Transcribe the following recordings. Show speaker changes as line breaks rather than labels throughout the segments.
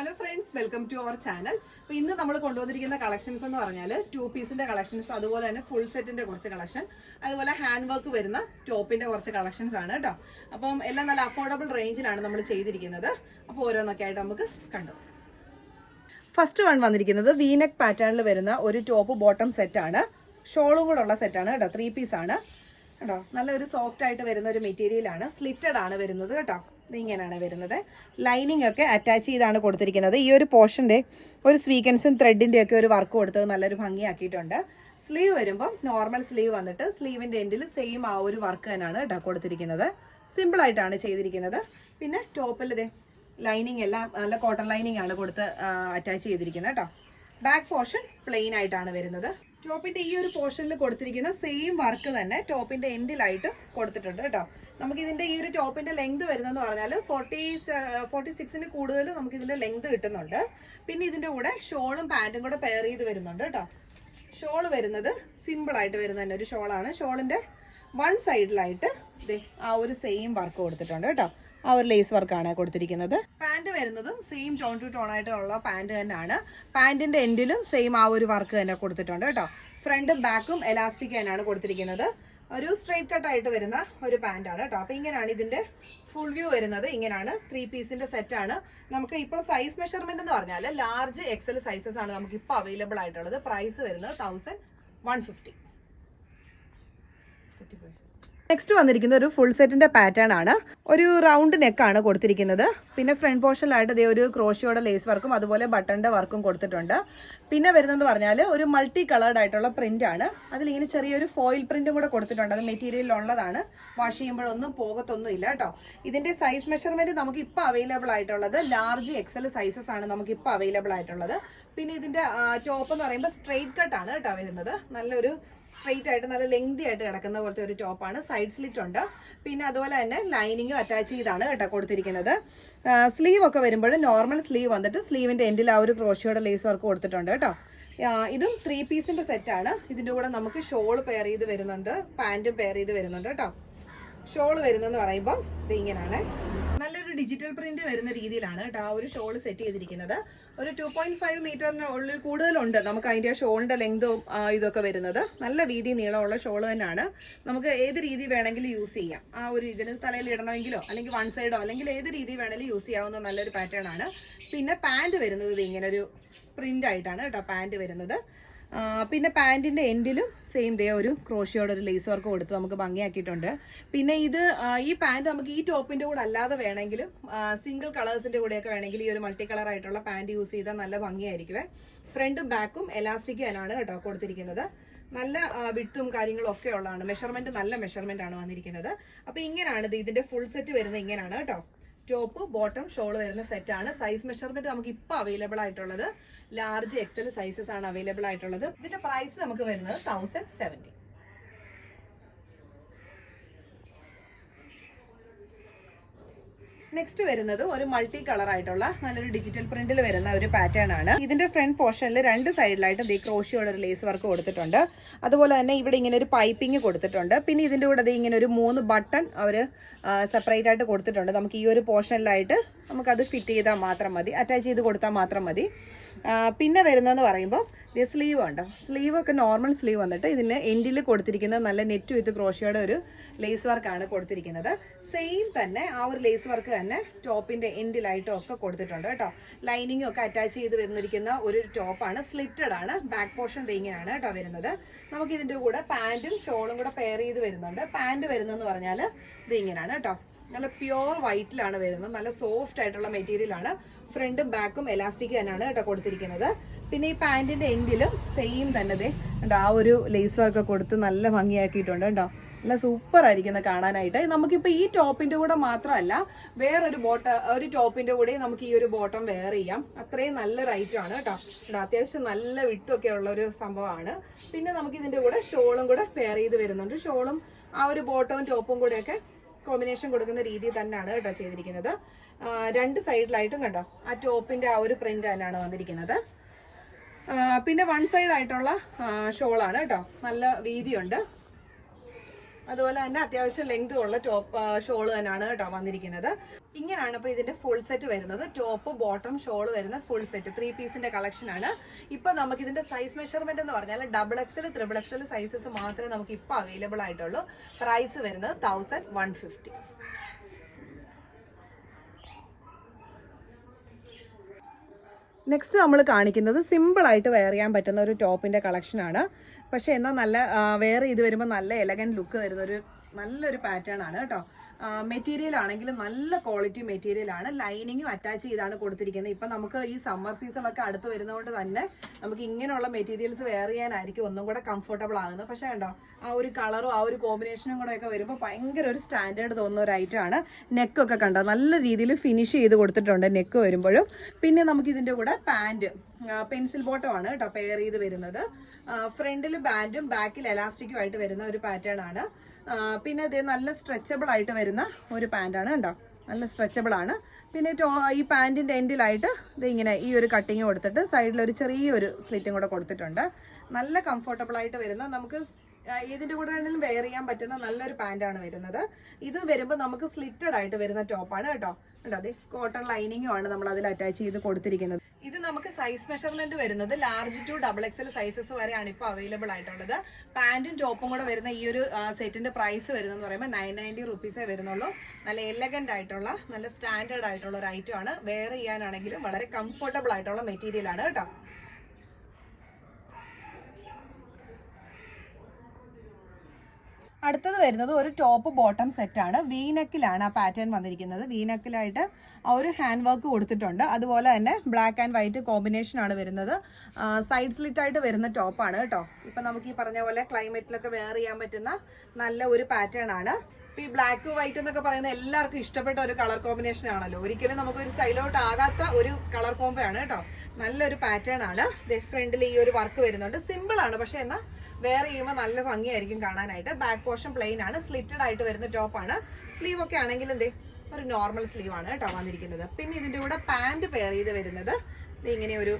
Hello friends welcome to our channel അപ്പോൾ ഇന്ന് നമ്മൾ കൊണ്ടുവന്നിരിക്കുന്ന കളക്ഷൻസ് എന്ന് പറഞ്ഞാൽ ടു പീസിന്റെ കളക്ഷൻസ് അതുപോലെ തന്നെ ഫുൾ സെറ്റിന്റെ കുറച്ച് കളക്ഷൻ അതുപോലെ ഹാൻഡ് വർക്ക് വരുന്ന ടോപ്പിന്റെ കുറച്ച് കളക്ഷൻസ് ആണ് കേട്ടോ അപ്പം എല്ലാം നല്ല അഫോർഡബിൾ റേഞ്ചിലാണ് നമ്മൾ ചെയ്തിരിക്കുന്നത്. അപ്പോൾ ഓരോന്നൊക്കെ ആയിട്ട് നമുക്ക് കണ്ടു. ഫസ്റ്റ് വൺ വന്നിരിക്കുന്നത് വീനെക്ക് പാറ്റേണിൽ വരുന്ന ഒരു ടോപ്പ് ബോട്ടം സെറ്റാണ് ഷോളും കൂടെ ഉള്ള സെറ്റാണ് കേട്ടോ ത്രീ പീസ് ആണ്. കേട്ടോ നല്ലൊരു സോഫ്റ്റ് ആയിട്ട് വരുന്ന ഒരു മെറ്റീരിയൽ ആണ്. സ്ലിറ്റഡ് ആണ് വരുന്നത് കേട്ടോ ഇങ്ങനെയാണ് വരുന്നത്. ലൈനിങ് ഒക്കെ അറ്റാച്ച് ചെയ്താണ് കൊടുത്തിരിക്കുന്നത്. ഈ ഒരു പോർഷന്റെ ഒരു സ്വീക്കൻസും ത്രെഡിന്റെ ഒക്കെ ഒരു വർക്ക് കൊടുത്തത് നല്ലൊരു ഭംഗിയാക്കിയിട്ടുണ്ട്. സ്ലീവ് വരുമ്പോൾ നോർമൽ സ്ലീവ് വന്നിട്ട് സ്ലീവിന്റെ എൻഡിൽ സെയിം ആ ഒരു വർക്ക് തന്നെയാണ് കേട്ടോ കൊടുത്തിരിക്കുന്നത്. സിമ്പിളായിട്ടാണ് ചെയ്തിരിക്കുന്നത്. പിന്നെ ടോപ്പിൽ ഇതേ ലൈനിങ് എല്ലാം നല്ല കോട്ടൺ ലൈനിങ് ആണ് കൊടുത്ത് അറ്റാച്ച് ചെയ്തിരിക്കുന്നത് കേട്ടോ ബാക്ക് പോർഷൻ പ്ലെയിൻ ആയിട്ടാണ് വരുന്നത്. ടോപ്പിന്റെ ഈ ഒരു പോർഷനിൽ കൊടുത്തിരിക്കുന്ന സെയിം വർക്ക് തന്നെ ടോപ്പിന്റെ എൻഡിലായിട്ട് കൊടുത്തിട്ടുണ്ട് കേട്ടോ. നമുക്ക് ഇതിന്റെ ഈ ഒരു ടോപ്പിന്റെ ലെങ്ത് വരുന്നതെന്ന് പറഞ്ഞാൽ ഫോർട്ടി ഫോർട്ടി സിക്സിന് കൂടുതൽ നമുക്ക് ഇതിന്റെ ലെങ്ത് കിട്ടുന്നുണ്ട്. പിന്നെ ഇതിന്റെ കൂടെ ഷോളും പാന്റും കൂടെ പെയർ ചെയ്ത് വരുന്നുണ്ട് കേട്ടോ. ഷോൾ വരുന്നത് സിമ്പിൾ ആയിട്ട് വരുന്ന തന്നെ ഒരു ഷോളാണ് ഷോളിന്റെ വൺ സൈഡിലായിട്ട് ആ ഒരു സെയിം വർക്ക് കൊടുത്തിട്ടുണ്ട് കേട്ടോ. ആ ഒരു ലേസ് വർക്കാണ് കൊടുത്തിരിക്കുന്നത്. പാന്റ് വരുന്നതും സെയിം ടോൺ ടു ടോൺ ആയിട്ടുള്ള പാന്റ് തന്നെയാണ്. പാന്റിന്റെ എൻഡിലും സെയിം ആ ഒരു വർക്ക് തന്നെ കൊടുത്തിട്ടുണ്ട് കേട്ടോ. ഫ്രണ്ടും ബാക്കും എലാസ്റ്റിക് തന്നെയാണ് കൊടുത്തിരിക്കുന്നത്. ഒരു സ്ട്രെയിറ്റ് കട്ട് ആയിട്ട് വരുന്ന ഒരു പാന്റാണ് കേട്ടോ. അപ്പോൾ ഇങ്ങനെയാണ് ഇതിന്റെ ഫുൾ വ്യൂ വരുന്നത്. ഇങ്ങനെയാണ് ത്രീ പീസിന്റെ സെറ്റ് ആണ്. നമുക്ക് ഇപ്പോൾ സൈസ് മെഷർമെന്റ് എന്ന് പറഞ്ഞാൽ ലാർജ് എക്സൽ സൈസസ് ആണ് നമുക്ക് ഇപ്പോൾ അവൈലബിൾ ആയിട്ടുള്ളത്. പ്രൈസ് വരുന്നത് തൗസൻഡ് വൺ ഫിഫ്റ്റി നെക്സ്റ്റ് വന്നിരിക്കുന്നത് ഒരു ഫുൾ സെറ്റിന്റെ പാറ്റേൺ ആണ്. ഒരു റൗണ്ട് നെക്കാണ് കൊടുത്തിരിക്കുന്നത്. പിന്നെ ഫ്രണ്ട് പോർഷനിലായിട്ട് ഇതേ ഒരു ക്രോഷിയോടെ ലേസ് വർക്കും അതുപോലെ ബട്ടണിന്റെ വർക്കും കൊടുത്തിട്ടുണ്ട്. പിന്നെ വരുന്നത് പറഞ്ഞാൽ ഒരു മൾട്ടി കളേർഡ് ആയിട്ടുള്ള പ്രിന്റ് ആണ്. അതിലിങ്ങനെ ചെറിയൊരു ഫോയിൽ പ്രിന്റും കൂടെ കൊടുത്തിട്ടുണ്ട്. അത് മെറ്റീരിയലിലുള്ളതാണ് വാഷ് ചെയ്യുമ്പോഴൊന്നും പോകത്തൊന്നും ഇല്ല കേട്ടോ. ഇതിന്റെ സൈസ് മെഷർമെന്റ് നമുക്ക് ഇപ്പോൾ അവൈലബിൾ ആയിട്ടുള്ളത് ലാർജ് എക്സൽ സൈസസ് ആണ് നമുക്ക് ഇപ്പോൾ അവൈലബിൾ ആയിട്ടുള്ളത്. പിന്നെ ഇതിന്റെ ടോപ്പ് എന്ന് പറയുമ്പോൾ സ്ട്രെയിറ്റ് ആണ് കേട്ടോ വരുന്നത്. നല്ലൊരു സ്ട്രെയിറ്റ് ആയിട്ട് നല്ല ലെങ്തി ആയിട്ട് കിടക്കുന്ന പോലത്തെ ഒരു ടോപ്പാണ് സൈഡ് സ്ലിറ്റ് ഉണ്ട്. പിന്നെ അതുപോലെ തന്നെ ലൈനിങ്ങും അറ്റാച്ച് ചെയ്താണ് കേട്ടോ കൊടുത്തിരിക്കുന്നത്. സ്ലീവ് ഒക്കെ വരുമ്പോൾ നോർമൽ സ്ലീവ് വന്നിട്ട് സ്ലീവിന്റെ എൻഡിൽ ആ ഒരു ക്രോഷിയുടെ ലേസ് വർക്ക് കൊടുത്തിട്ടുണ്ട് കേട്ടോ. ഇതും ത്രീ പീസിന്റെ ആണ്. ഇതിന്റെ കൂടെ നമുക്ക് ഷോൾ പെയർ ചെയ്ത് വരുന്നുണ്ട്. പാന്റും പെയർ ചെയ്ത് വരുന്നുണ്ട് കേട്ടോ. ഷോൾ വരുന്നെന്ന് പറയുമ്പോൾ ഇത് ഇങ്ങനെയാണ് നല്ലൊരു ഡിജിറ്റൽ പ്രിന്റ് വരുന്ന രീതിയിലാണ് കേട്ടോ ആ ഒരു ഷോൾ സെറ്റ് ചെയ്തിരിക്കുന്നത്. ഒരു ടു പോയിന്റ് ഫൈവ് മീറ്ററിന് ഉള്ളിൽ കൂടുതലുണ്ട് നമുക്ക് അതിന്റെ ഷോളിന്റെ ലെങ്തും ഇതൊക്കെ വരുന്നത്. നല്ല വീതി നീളമുള്ള ഷോൾ തന്നെയാണ്. നമുക്ക് ഏത് രീതി വേണമെങ്കിലും യൂസ് ചെയ്യാം. ആ ഒരു ഇതിന് തലയിൽ ഇടണമെങ്കിലോ അല്ലെങ്കിൽ വൺ സൈഡോ അല്ലെങ്കിൽ ഏത് രീതി വേണമെങ്കിലും യൂസ് ചെയ്യാവുന്ന നല്ലൊരു പാറ്റേൺ ആണ്. പിന്നെ പാന്റ് വരുന്നത് ഇങ്ങനെ ഒരു പ്രിന്റ് ആയിട്ടാണ് കേട്ടോ പാന്റ് വരുന്നത്. പിന്നെ പാന്റിന്റെ എൻഡിലും സെയിം ദേ ഒരു ക്രോഷിയോടെ ഒരു ലേസ് വർക്ക് കൊടുത്ത് നമുക്ക് ഭംഗിയാക്കിയിട്ടുണ്ട്. പിന്നെ ഇത് ഈ പാന്റ് നമുക്ക് ഈ ടോപ്പിന്റെ കൂടെ അല്ലാതെ വേണമെങ്കിലും സിംഗിൾ കളേഴ്സിന്റെ കൂടെയൊക്കെ വേണമെങ്കിൽ ഈ ഒരു മൾട്ടി കളർ ആയിട്ടുള്ള പാന്റ് യൂസ് ചെയ്താൽ നല്ല ഭംഗിയായിരിക്കുമേ ഫ്രണ്ടും ബാക്കും എലാസ്റ്റിക് തന്നെയാണ് കേട്ടോ കൊടുത്തിരിക്കുന്നത്. നല്ല വിട്ടും കാര്യങ്ങളും ഒക്കെ ഉള്ളതാണ്. മെഷർമെന്റ് നല്ല മെഷർമെന്റ് ആണ് വന്നിരിക്കുന്നത്. അപ്പോൾ ഇങ്ങനെയാണ് ഇത് ഇതിന്റെ ഫുൾ സെറ്റ് വരുന്നത് ഇങ്ങനെയാണ് കേട്ടോ. ടോപ്പ് ബോട്ടം ഷോൾ വരുന്ന സെറ്റ് ആണ്. സൈസ് മെഷർമെന്റ് നമുക്ക് ഇപ്പോൾ അവൈലബിൾ ആയിട്ടുള്ളത്. ലാർജ് എക്സൽ സൈസസ് ആണ് അവൈലബിൾ ആയിട്ടുള്ളത്. ഇതിന്റെ പ്രൈസ് നമുക്ക് വരുന്നത് തൗസൻഡ് സെവന്റി നെക്സ്റ്റ് വരുന്നത് ഒരു മൾട്ടി കളർ ആയിട്ടുള്ള നല്ലൊരു ഡിജിറ്റൽ പ്രിന്റിൽ വരുന്ന ഒരു പാറ്റേൺ ആണ്. ഇതിന്റെ ഫ്രണ്ട് പോർഷനിൽ രണ്ട് സൈഡിലായിട്ട് ദേ ക്രോഷിയോടെ ഒരു ലേസ് വർക്ക് കൊടുത്തിട്ടുണ്ട്. അതുപോലെ തന്നെ ഇവിടെ ഇങ്ങനെ ഒരു പൈപ്പിംഗ് കൊടുത്തിട്ടുണ്ട്. പിന്നെ ഇതിന്റെ കൂടെ ദേ ഇങ്ങനെ ഒരു മൂന്ന് ബട്ടൺ അവർ സെപ്പറേറ്റ് ആയിട്ട് കൊടുത്തിട്ടുണ്ട്. നമുക്ക് ഈ ഒരു പോർഷനിലായിട്ട് നമുക്കത് ഫിറ്റ് ചെയ്താൽ മാത്രം മതി. അറ്റാച്ച് ചെയ്ത് കൊടുത്താൽ മാത്രം മതി. പിന്നെ വരുന്നതെന്ന് പറയുമ്പോൾ ഇത് സ്ലീവ് ഉണ്ടോ? സ്ലീവ് ഒക്കെ നോർമൽ സ്ലീവ് വന്നിട്ട് ഇതിന് എൻഡിൽ കൊടുത്തിരിക്കുന്ന നല്ല നെറ്റ് വിത്ത് ക്രോഷിയോടെ ഒരു ലേസ് വർക്കാണ് കൊടുത്തിരിക്കുന്നത്. സെയിം തന്നെ ആ ഒരു ലേസ് വർക്ക് തന്നെ ടോപ്പിന്റെ എൻഡിലായിട്ടും ഒക്കെ കൊടുത്തിട്ടുണ്ട് കേട്ടോ. ലൈനിങ്ങും ഒക്കെ അറ്റാച്ച് ചെയ്ത് വന്നിരിക്കുന്ന ഒരു ടോപ്പാണ് സ്ലിറ്റഡ് ആണ്. ബാക്ക് പോർഷൻ ഇങ്ങനെയാണ് കേട്ടോ വരുന്നത്. നമുക്ക് ഇതിന്റെ കൂടെ പാൻറും ഷോളും കൂടെ പെയർ ചെയ്ത് വരുന്നുണ്ട്. പാന്റ് വരുന്നതെന്ന് പറഞ്ഞാൽ ഇത് ഇങ്ങനെയാണ് കേട്ടോ. നല്ല പ്യുവർ വൈറ്റിലാണ് വരുന്നത്. നല്ല സോഫ്റ്റ് ആയിട്ടുള്ള മെറ്റീരിയൽ ആണ്. ഫ്രണ്ടും ബാക്കും എലാസ്റ്റിക് തന്നെയാണ് കേട്ടോ കൊടുത്തിരിക്കുന്നത്. പിന്നെ ഈ പാൻറിന്റെ എൻഡിലും സെയിം തന്നെ ആ ഒരു ലേസ് വർക്ക് കൊടുത്ത് നല്ല ഭംഗിയാക്കിയിട്ടുണ്ട് കേട്ടോ. നല്ല സൂപ്പർ ആയിരിക്കുന്നത് കാണാനായിട്ട്. നമുക്കിപ്പോൾ ഈ ടോപ്പിന്റെ കൂടെ മാത്രമല്ല വേറൊരു ബോട്ട ഒരു ടോപ്പിന്റെ കൂടെ നമുക്ക് ഈ ഒരു ബോട്ടം വെയർ ചെയ്യാം. അത്രയും നല്ല റൈറ്റാണ് കേട്ടോ. അത്യാവശ്യം നല്ല വിട്ടൊക്കെ ഉള്ള ഒരു സംഭവമാണ്. പിന്നെ നമുക്ക് ഇതിന്റെ കൂടെ ഷോളും കൂടെ പെയർ ചെയ്ത് വരുന്നുണ്ട്. ഷോളും ആ ഒരു ബോട്ടവും ടോപ്പും കൂടെയൊക്കെ കോമ്പിനേഷൻ കൊടുക്കുന്ന രീതി തന്നെയാണ് കേട്ടോ ചെയ്തിരിക്കുന്നത്. രണ്ട് സൈഡിലായിട്ടും കണ്ടോ? ആ ടോപ്പിന്റെ ആ ഒരു പ്രിന്റ് തന്നെയാണ് വന്നിരിക്കുന്നത്. പിന്നെ വൺ സൈഡ് ആയിട്ടുള്ള ഷോളാണ് കേട്ടോ. നല്ല വീതിയുണ്ട്. അതുപോലെ തന്നെ അത്യാവശ്യം ലെങ്ത് ഉള്ള ടോപ്പ് ഷോൾ തന്നെയാണ് കേട്ടോ വന്നിരിക്കുന്നത്. ഇങ്ങനെയാണ് അപ്പോൾ ഇതിന്റെ ഫുൾ സെറ്റ് വരുന്നത്. ടോപ്പ് ബോട്ടം ഷോൾ വരുന്ന ഫുൾ സെറ്റ് ത്രീ പീസിന്റെ കളക്ഷൻ ആണ്. ഇപ്പോൾ നമുക്ക് ഇതിന്റെ സൈസ് മെഷർമെന്റ് എന്ന് പറഞ്ഞാൽ double XL triple XL sizes മാത്രമേ നമുക്ക് ഇപ്പോൾ അവൈലബിൾ ആയിട്ടുള്ളൂ. പ്രൈസ് വരുന്നത് തൗസൻഡ് വൺ ഫിഫ്റ്റി നെക്സ്റ്റ് നമ്മൾ കാണിക്കുന്നത് സിമ്പിളായിട്ട് വെയർ ചെയ്യാൻ പറ്റുന്ന ഒരു ടോപ്പിന്റെ കളക്ഷനാണ് പക്ഷേ എന്നാൽ നല്ല വെയർ ചെയ്ത് വരുമ്പോൾ നല്ല എലഗൻ ലുക്ക് തരുന്ന ഒരു നല്ലൊരു പാറ്റേൺ ആണ് കേട്ടോ. മെറ്റീരിയൽ ആണെങ്കിലും നല്ല ക്വാളിറ്റി മെറ്റീരിയൽ ആണ്. ലൈനിങ്ങും അറ്റാച്ച് ചെയ്താണ് കൊടുത്തിരിക്കുന്നത്. ഇപ്പം നമുക്ക് ഈ സമ്മർ സീസൺ ഒക്കെ അടുത്ത് വരുന്നതുകൊണ്ട് തന്നെ നമുക്ക് ഇങ്ങനെയുള്ള മെറ്റീരിയൽസ് വെയർ ചെയ്യാനായിരിക്കും ഒന്നും കൂടെ കംഫർട്ടബിൾ ആകുന്നത്. പക്ഷേ കണ്ടോ ആ ഒരു കളറും ആ ഒരു കോമ്പിനേഷനും കൂടെ ഒക്കെ വരുമ്പോൾ ഭയങ്കര ഒരു സ്റ്റാൻഡേർഡ് തോന്നുന്ന ഒരു ഐറ്റമാണ് നെക്കൊക്കെ കണ്ടോ. നല്ല രീതിയിൽ ഫിനിഷ് ചെയ്ത് കൊടുത്തിട്ടുണ്ട് നെക്ക് വരുമ്പോഴും. പിന്നെ നമുക്ക് ഇതിന്റെ കൂടെ പാന്റ് പെൻസിൽ ബോട്ടം ആണ് കേട്ടോ പെയർ ചെയ്ത് വരുന്നത്. ഫ്രണ്ടിൽ ബാൻഡും ബാക്കിൽ എലാസ്റ്റിക്കും ആയിട്ട് വരുന്ന ഒരു പാറ്റേൺ ആണ്. പിന്നെ ഇത് നല്ല സ്ട്രെച്ചബിൾ ആയിട്ട് വരുന്ന ഒരു പാന്റാണ് കണ്ടോ? നല്ല സ്ട്രെച്ചബിൾ ആണ്. പിന്നെ ഈ പാന്റിന്റെ എൻഡിലായിട്ട് ഇത് ഇങ്ങനെ ഈ ഒരു കട്ടിങ് കൊടുത്തിട്ട് സൈഡിൽ ഒരു ചെറിയൊരു സ്ലിറ്റും കൂടെ കൊടുത്തിട്ടുണ്ട്. നല്ല കംഫർട്ടബിൾ ആയിട്ട് വരുന്ന നമുക്ക് ഇതിന്റെ കൂടെ ആണെങ്കിലും വെയർ ചെയ്യാൻ പറ്റുന്ന നല്ലൊരു പാന്റാണ് വരുന്നത്. ഇത് വരുമ്പോൾ നമുക്ക് സ്ലിറ്റഡ് ആയിട്ട് വരുന്ന ടോപ്പാണ് കേട്ടോ. അതെ കോട്ടൺ ലൈനിങ്ങും ആണ് നമ്മൾ അതിൽ അറ്റാച്ച് ചെയ്ത് കൊടുത്തിരിക്കുന്നത്. ഇത് നമുക്ക് സൈസ് മെഷർമെന്റ് വരുന്നത് large to double XL sizes വരെയാണ് ഇപ്പോൾ അവൈലബിൾ ആയിട്ടുള്ളത്. പാന്റും ടോപ്പും കൂടെ വരുന്ന ഈ ഒരു സെറ്റിന്റെ പ്രൈസ് വരുന്നതെന്ന് പറയുമ്പോൾ നയൻ നയന്റി റുപ്പീസേ വരുന്നുള്ളൂ. നല്ല എലഗന്റ് ആയിട്ടുള്ള നല്ല സ്റ്റാൻഡേർഡ് ആയിട്ടുള്ള ഒരു ഐറ്റം ആണ്. വെയർ ചെയ്യാനാണെങ്കിലും വളരെ കംഫർട്ടബിൾ ആയിട്ടുള്ള മെറ്റീരിയൽ ആണ് കേട്ടോ. അടുത്തത് വരുന്നത് ഒരു ടോപ്പ് ബോട്ടം സെറ്റാണ് വീനക്കിലാണ് ആ പാറ്റേൺ വന്നിരിക്കുന്നത്. വീനക്കിലായിട്ട് ഒരു ഹാൻഡ് വർക്ക് കൊടുത്തിട്ടുണ്ട്. അതുപോലെ തന്നെ ബ്ലാക്ക് ആൻഡ് വൈറ്റ് കോമ്പിനേഷൻ ആണ് വരുന്നത്. സൈഡ് സ്ലിറ്റ് ആയിട്ട് വരുന്ന ടോപ്പാണ് കേട്ടോ. ഇപ്പം നമുക്ക് ഈ പറഞ്ഞ പോലെ ക്ലൈമറ്റിലൊക്കെ വെയർ ചെയ്യാൻ പറ്റുന്ന നല്ല ഒരു പാറ്റേൺ ആണ്. ഇപ്പൊ ഈ ബ്ലാക്ക് വൈറ്റ് എന്നൊക്കെ പറയുന്ന എല്ലാവർക്കും ഇഷ്ടപ്പെട്ട ഒരു കളർ കോമ്പിനേഷൻ ആണല്ലോ. ഒരിക്കലും നമുക്ക് ഒരു സ്റ്റൈലോട്ട് ആകാത്ത ഒരു കളർ കോംബോ ആണ് കേട്ടോ. നല്ലൊരു പാറ്റേൺ ആണ്. ഫ്രണ്ടിൽ ഈ ഒരു വർക്ക് വരുന്നുണ്ട്. സിമ്പിൾ ആണ് പക്ഷെ എന്നാൽ വേറെ ചെയ്യുമ്പോൾ നല്ല ഭംഗിയായിരിക്കും കാണാനായിട്ട്. ബാക്ക് പോർഷൻ പ്ലെയിൻ ആണ്. സ്ലിറ്റഡ് ആയിട്ട് വരുന്ന ടോപ്പാണ് സ്ലീവ് ഒക്കെ ആണെങ്കിൽ എന്തേ ഒരു നോർമൽ സ്ലീവ് ആണ് കേട്ടോ വന്നിരിക്കുന്നത്. പിന്നെ ഇതിന്റെ കൂടെ പാന്റ് പെയർ ചെയ്ത് വരുന്നത്. ഇങ്ങനെ ഒരു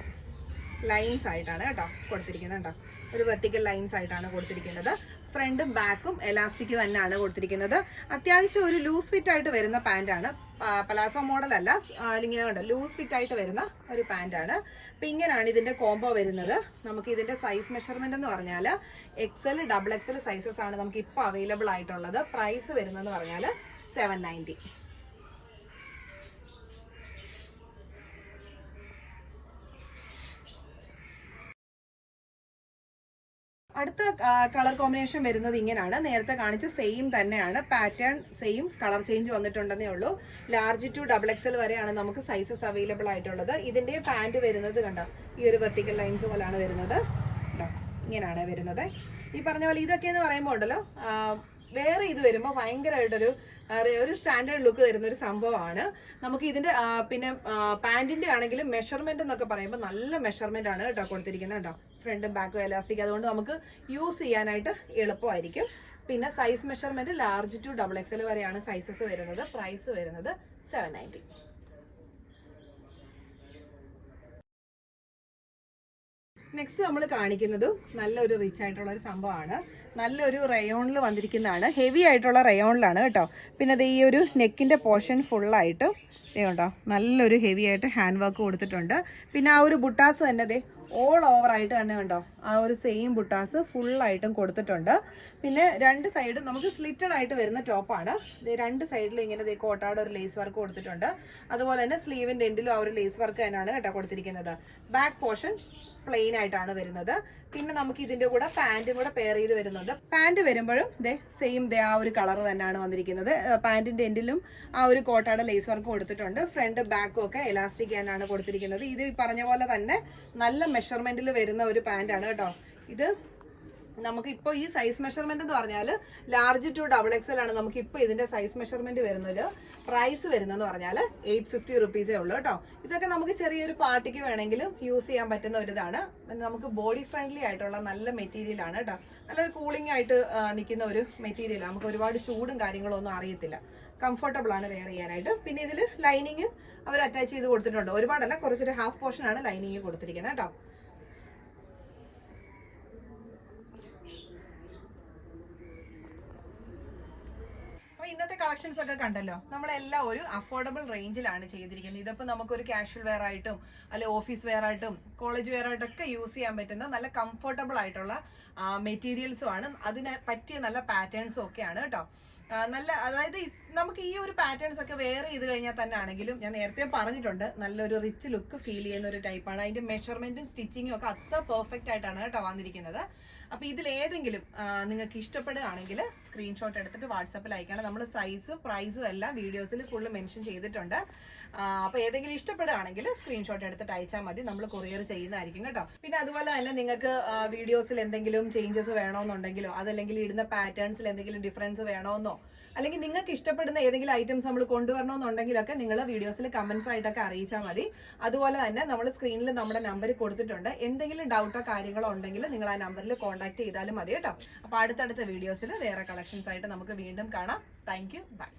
ലൈൻസ് ആയിട്ടാണ് കേട്ടോ കൊടുത്തിരിക്കുന്നത് കേട്ടോ. ഒരു വെർട്ടിക്കൽ ലൈൻസ് ആയിട്ടാണ് കൊടുത്തിരിക്കുന്നത്. ഫ്രണ്ടും ബാക്കും എലാസ്റ്റിക് തന്നെയാണ് കൊടുത്തിരിക്കുന്നത്. അത്യാവശ്യം ഒരു ലൂസ് ഫിറ്റ് ആയിട്ട് വരുന്ന പാന്റാണ് പലാസോ മോഡൽ അല്ല അല്ലെങ്കിൽ കണ്ടോ? ലൂസ് ഫിറ്റ് ആയിട്ട് വരുന്ന ഒരു പാന്റാണ് അപ്പം ഇങ്ങനെയാണ് ഇതിന്റെ കോംബോ വരുന്നത്. നമുക്ക് ഇതിന്റെ സൈസ് മെഷർമെന്റ് എന്ന് പറഞ്ഞാൽ എക്സൽ ഡബിൾ എക്സൽ സൈസസ് ആണ് നമുക്ക് ഇപ്പോൾ അവൈലബിൾ ആയിട്ടുള്ളത്. പ്രൈസ് വരുന്നതെന്ന് പറഞ്ഞാൽ സെവൻ നയന്റി അടുത്ത കളർ കോമ്പിനേഷൻ വരുന്നത് ഇങ്ങനെയാണ് നേരത്തെ കാണിച്ച സെയിം തന്നെയാണ്. പാറ്റേൺ സെയിം കളർ ചേഞ്ച് വന്നിട്ടുണ്ടെന്നേ ഉള്ളൂ. ലാർജ് ടു ഡബിൾ എക്സൽ വരെയാണ് നമുക്ക് സൈസസ് അവൈലബിൾ ആയിട്ടുള്ളത്. ഇതിന്റെ പാന്റ് വരുന്നത് കണ്ടോ? ഈ ഒരു വെർട്ടിക്കൽ ലൈൻസ് പോലാണ് വരുന്നത്. ഇങ്ങനെയാണ് വരുന്നത്. ഈ പറഞ്ഞ പോലെ ഇതൊക്കെ എന്ന് പറയുമ്പോൾ ഉണ്ടല്ലോ വേറെ ഇത് വരുമ്പോൾ ഭയങ്കരമായിട്ടൊരു ഒരു സ്റ്റാൻഡേർഡ് ലുക്ക് തരുന്ന ഒരു സംഭവമാണ്. നമുക്ക് ഇതിന്റെ പിന്നെ പാന്റിന്റെ ആണെങ്കിലും മെഷർമെന്റ് എന്നൊക്കെ പറയുമ്പോൾ നല്ല മെഷർമെന്റ് ആണ് കേട്ടോ കൊടുത്തിരിക്കുന്നത് കേട്ടോ. ഫ്രണ്ടും ബാക്കും എലാസ്റ്റിക് അതുകൊണ്ട് നമുക്ക് യൂസ് ചെയ്യാനായിട്ട് എളുപ്പമായിരിക്കും. പിന്നെ size measurement large to double XL വരെയാണ് സൈസസ് വരുന്നത്. പ്രൈസ് വരുന്നത് സെവൻ നയന്റി നെക്സ്റ്റ് നമ്മൾ കാണിക്കുന്നത് നല്ലൊരു റിച്ച് ആയിട്ടുള്ള ഒരു സംഭവമാണ്. നല്ലൊരു റയോണിൽ വന്നിരിക്കുന്നതാണ്. ഹെവി ആയിട്ടുള്ള റയോണിലാണ് കേട്ടോ. പിന്നെ അത് ഈ ഒരു നെക്കിന്റെ പോർഷൻ ഫുള്ളായിട്ട് ഉണ്ടോ? നല്ലൊരു ഹെവി ആയിട്ട് ഹാൻഡ് വർക്ക് കൊടുത്തിട്ടുണ്ട്. പിന്നെ ആ ഒരു ബുട്ടാസ് തന്നെ ഓൾ ഓവർ ആയിട്ട് തന്നെ കണ്ടോ? ആ ഒരു സെയിം ബുട്ടാസ് ഫുള്ളായിട്ടും കൊടുത്തിട്ടുണ്ട്. പിന്നെ രണ്ട് സൈഡും നമുക്ക് സ്ലിറ്റഡ് ആയിട്ട് വരുന്ന ടോപ്പാണ് രണ്ട് സൈഡിലും ഇങ്ങനെ ദേ കോട്ടാട് ഒരു ലേസ് വർക്ക് കൊടുത്തിട്ടുണ്ട്. അതുപോലെ തന്നെ സ്ലീവിന്റെ എൻഡിലും ആ ഒരു ലേസ് വർക്ക് തന്നെയാണ് കേട്ടോ കൊടുത്തിരിക്കുന്നത്. ബാക്ക് പോർഷൻ പ്ലെയിൻ ആയിട്ടാണ് വരുന്നത്. പിന്നെ നമുക്ക് ഇതിന്റെ കൂടെ പാന്റും കൂടെ പെയർ ചെയ്ത് വരുന്നുണ്ട്. പാന്റ് വരുമ്പോഴും ദേ സെയിം ദേ ആ ഒരു കളർ തന്നെയാണ് വന്നിരിക്കുന്നത്. പാന്റിന്റെ എൻഡിലും ആ ഒരു കോട്ടയുടെ ലേസ് വർക്ക് കൊടുത്തിട്ടുണ്ട്. ഫ്രണ്ട് ബാക്കും ഒക്കെ എലാസ്റ്റിക് തന്നെയാണ് കൊടുത്തിരിക്കുന്നത്. ഇത് പറഞ്ഞ പോലെ തന്നെ നല്ല മെഷർമെന്റിൽ വരുന്ന ഒരു പാന്റ് ആണ് കേട്ടോ. ഇത് നമുക്ക് ഇപ്പോൾ ഈ സൈസ് മെഷർമെന്റ് എന്ന് പറഞ്ഞാൽ ലാർജ് ടു ഡബിൾ എക്സൽ ആണ് നമുക്ക് ഇപ്പോൾ ഇതിന്റെ സൈസ് മെഷർമെന്റ് വരുന്നത്. പ്രൈസ് വരുന്നതെന്ന് പറഞ്ഞാൽ എയ്റ്റ് ഫിഫ്റ്റി റുപ്പീസേ ഉള്ളൂ കേട്ടോ. ഇതൊക്കെ നമുക്ക് ചെറിയൊരു പാർട്ടിക്ക് വേണമെങ്കിലും യൂസ് ചെയ്യാൻ പറ്റുന്ന ഒരു ഇതാണ്. നമുക്ക് ബോഡി ഫ്രണ്ട്ലി ആയിട്ടുള്ള നല്ല മെറ്റീരിയൽ ആണ് കേട്ടോ. നല്ലൊരു കൂളിംഗ് ആയിട്ട് നിൽക്കുന്ന ഒരു മെറ്റീരിയൽ നമുക്ക് ഒരുപാട് ചൂടും കാര്യങ്ങളും ഒന്നും അറിയത്തില്ല. കംഫർട്ടബിൾ ആണ് വെയർ ചെയ്യാനായിട്ട്. പിന്നെ ഇതിൽ ലൈനിങ്ങും അവർ അറ്റാച്ച് ചെയ്ത് കൊടുത്തിട്ടുണ്ട്. ഒരുപാടല്ല കുറച്ചൊരു ഹാഫ് പോർഷൻ ആണ് ലൈനിങ് കൊടുത്തിരിക്കുന്നത് കേട്ടോ. അപ്പൊ ഇന്നത്തെ കളക്ഷൻസ് ഒക്കെ കണ്ടല്ലോ. നമ്മളെല്ലാം ഒരു അഫോർഡബിൾ റേഞ്ചിലാണ് ചെയ്തിരിക്കുന്നത്. ഇതിപ്പോ നമുക്കൊരു കാഷ്വൽ വെയർ ആയിട്ടും അല്ലെ ഓഫീസ് വെയർ ആയിട്ടും കോളേജ് വെയർ ആയിട്ടൊക്കെ യൂസ് ചെയ്യാൻ പറ്റുന്ന നല്ല കംഫർട്ടബിൾ ആയിട്ടുള്ള മെറ്റീരിയൽസും ആണ്. അതിന് പറ്റിയ നല്ല പാറ്റേൺസും ഒക്കെയാണ് കേട്ടോ. നല്ല അതായത് നമുക്ക് ഈ ഒരു പാറ്റേൺസ് ഒക്കെ വെയർ ചെയ്ത് കഴിഞ്ഞാൽ തന്നെ ആണെങ്കിലും ഞാൻ നേരത്തെ പറഞ്ഞിട്ടുണ്ട് നല്ലൊരു റിച്ച് ലുക്ക് ഫീൽ ചെയ്യുന്ന ഒരു ടൈപ്പാണ് അതിന്റെ മെഷർമെന്റും സ്റ്റിച്ചിങ്ങും ഒക്കെ അത്ര പെർഫെക്റ്റ് ആയിട്ടാണ് കേട്ടോ വന്നിരിക്കുന്നത്. അപ്പൊ ഇതിൽ ഏതെങ്കിലും നിങ്ങൾക്ക് ഇഷ്ടപ്പെടുകയാണെങ്കിൽ സ്ക്രീൻഷോട്ട് എടുത്തിട്ട് വാട്സാപ്പിൽ അയക്കണം നമ്മൾ സൈസും പ്രൈസും എല്ലാം വീഡിയോസിൽ ഫുള്ള് മെൻഷൻ ചെയ്തിട്ടുണ്ട്. അപ്പോൾ അപ്പൊ ഏതെങ്കിലും ഇഷ്ടപ്പെടുകയാണെങ്കിൽ സ്ക്രീൻഷോട്ട് എടുത്തിട്ട് അയച്ചാൽ മതി. നമ്മൾ കൊറിയർ ചെയ്യുന്നതായിരിക്കും കേട്ടോ. പിന്നെ അതുപോലെ തന്നെ നിങ്ങൾക്ക് വീഡിയോസിൽ എന്തെങ്കിലും ചേഞ്ചസ് വേണമെന്നുണ്ടെങ്കിലോ അതല്ലെങ്കിൽ ഇടുന്ന പാറ്റേൺസിൽ എന്തെങ്കിലും ഡിഫറൻസ് വേണമെന്നോ അല്ലെങ്കിൽ നിങ്ങൾക്ക് ഇഷ്ടപ്പെടുന്ന ഏതെങ്കിലും ഐറ്റംസ് നമ്മൾ കൊണ്ടുവരണമെന്നുണ്ടെങ്കിലൊക്കെ നിങ്ങൾ വീഡിയോസിൽ കമൻസ് ആയിട്ടൊക്കെ അറിയിച്ചാൽ മതി. അതുപോലെ തന്നെ നമ്മൾ സ്ക്രീനിൽ നമ്മുടെ നമ്പർ കൊടുത്തിട്ടുണ്ട്. എന്തെങ്കിലും ഡൗട്ടോ കാര്യങ്ങളോ ഉണ്ടെങ്കിൽ നിങ്ങൾ ആ നമ്പറിൽ കോൺടാക്ട് ചെയ്താലും മതി കേട്ടോ. അപ്പോൾ അടുത്തടുത്ത വീഡിയോസിൽ വേറെ കളക്ഷൻസ് ആയിട്ട് നമുക്ക് വീണ്ടും കാണാം. Thank you by